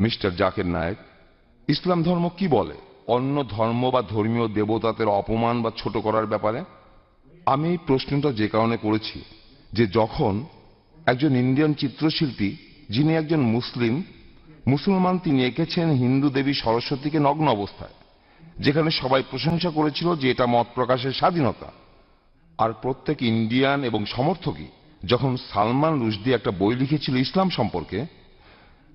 Mister Zaker Naik, ইসলাম ধর্ম কি বলে? অন্য ধর্ম বা ধর্মীয় দেবতাদের অপমান বা ছোট করার ব্যাপারে? আমি এই প্রশ্নটা যে কারণে করেছি যে যখন একজন ইন্ডিয়ান চিত্রশিল্পী, যিনি একজন মুসলিম, মুসলমান, তিনি এঁকেছেন হিন্দু দেবী সরস্বতীকে নগ্ন অবস্থায়, যেখানে সবাই প্রশংসা করেছিল যে এটা মত প্রকাশের স্বাধীনতা। আর প্রত্যেক ইন্ডিয়ান এবং সমর্থকই যখন সালমান রুশদি একটা বই লিখেছিল ইসলাম সম্পর্কে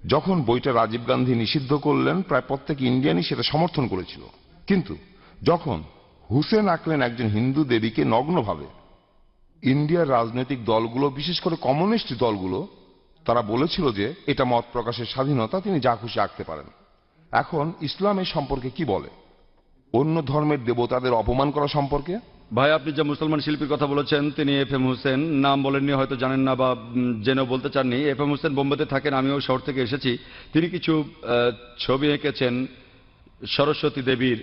যখন বইটা রাজীব গান্ধী নিষিদ্ধ করলেন, প্রায় প্রত্যেক ইন্ডিয়ানই সেটা সমর্থন করেছিল। কিন্তু যখন হুসেন আঁকলেন একজন হিন্দু দেবীকে নগ্নভাবে, ইন্ডিয়ার রাজনৈতিক দলগুলো, বিশেষ করে কমিউনিস্ট দলগুলো, তারা বলেছিল যে এটা মত প্রকাশের স্বাধীনতা, তিনি যা খুশি আঁকতে পারেন। এখন ইসলাম এই সম্পর্কে কি বলে? অন্য ধর্মের দেবতাদের অপমান করা সম্পর্কে? ভাই, আপনি যে মুসলমান শিল্পীর কথা বলেছেন, তিনি এফ এম হোসেন। নাম বলেননি, হয়তো জানেন না বা জেনেও বলতে চাননি। এফ এম হোসেন বোম্বেতে থাকেন, আমিও শহর থেকে এসেছি। তিনি কিছু ছবি এঁকেছেন সরস্বতী দেবীর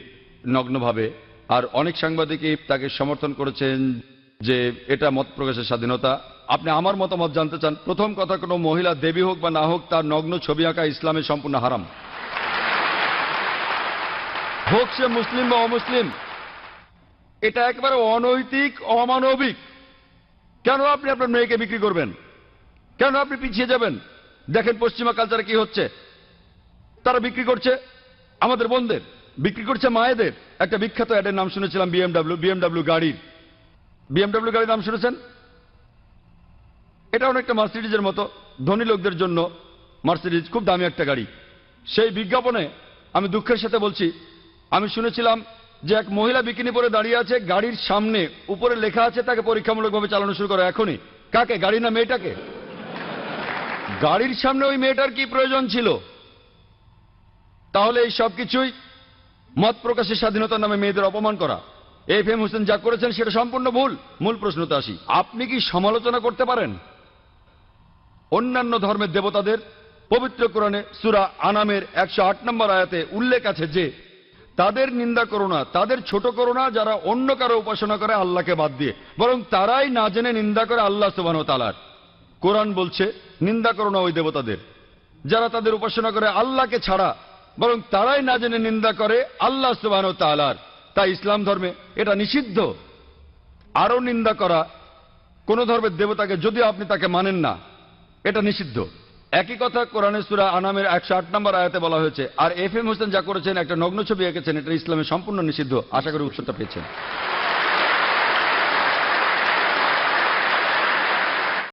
নগ্নভাবে। আর অনেক সাংবাদিকই তাকে সমর্থন করেছেন যে এটা মত প্রকাশের স্বাধীনতা। আপনি আমার মতামত জানতে চান, প্রথম কথা কোনো মহিলা দেবী হোক বা না হোক, তার নগ্ন ছবি আঁকা ইসলামে সম্পূর্ণ হারাম। হোক সে মুসলিম বা অমুসলিম এটা একেবারে অনৈতিক, অমানবিক। কেন আপনি আপনার মেয়েকে বিক্রি করবেন? কেন আপনি পিছিয়ে যাবেন? দেখেন পশ্চিমা কালচারে কি হচ্ছে। তারা বিক্রি করছে আমাদের বোনদের, বিক্রি করছে মায়েদের। একটা বিখ্যাত অ্যাডের নাম শুনেছিলাম বিএমডাব্লিউ বিএমডাব্লিউ গাড়ির। বিএমডাব্লিউ গাড়ির নাম শুনেছেন? এটা অনেকটা মার্সিডিজের মতো, ধনী লোকদের জন্য মার্সিডিজ খুব দামি একটা গাড়ি। সেই বিজ্ঞাপনে আমি দুঃখের সাথে বলছি, আমি শুনেছিলাম যে এক মহিলা বিকিনি পরে দাঁড়িয়ে আছে গাড়ির সামনে। উপরে লেখা আছে তাকে পরীক্ষামূলকভাবে চালানো শুরু করো। এখনই। কাকে? গাড়ি না মেয়েটাকে? গাড়ির সামনে ওই মেয়েটার কি প্রয়োজন ছিল? তাহলে এই সব কিছুই মত প্রকাশের স্বাধীনতার নামে মেয়েদের অপমান করা। এফ এম হোসেন যা করেছেন সেটা সম্পূর্ণ ভুল। মূল প্রশ্নতে আসি। আপনি কি সমালোচনা করতে পারেন? অন্যান্য ধর্মের দেবতাদের পবিত্র কোরআনে সুরা আনামের একশো আট নম্বর আয়াতে উল্লেখ আছে যে তাদের নিন্দা করো না, তাদের ছোট করো না, যারা অন্য কারও উপাসনা করে আল্লাহকে বাদ দিয়ে। বরং তারাই না জেনে নিন্দা করে আল্লাহ সুবাহ তালার কোরআন বলছে, নিন্দা করো না ওই দেবতাদের। যারা তাদের উপাসনা করে আল্লাহকে ছাড়া, বরং তারাই না জেনে নিন্দা করে আল্লাহ সুবাহ তালার তাই ইসলাম ধর্মে এটা নিষিদ্ধ। আরও নিন্দা করা, কোনো ধর্মের দেবতাকে যদি আপনি তাকে মানেন না, এটা নিষিদ্ধ। একই কথা কোরআন সুরা আনামের একশো আট নম্বর আয়াতে বলা হয়েছে, আর এফ এম হোসেন যা করেছেন, একটা নগ্ন ছবি এঁকেছেন, এটা ইসলামের সম্পূর্ণ নিষিদ্ধ। আশা করি উৎসটা পেয়েছেন।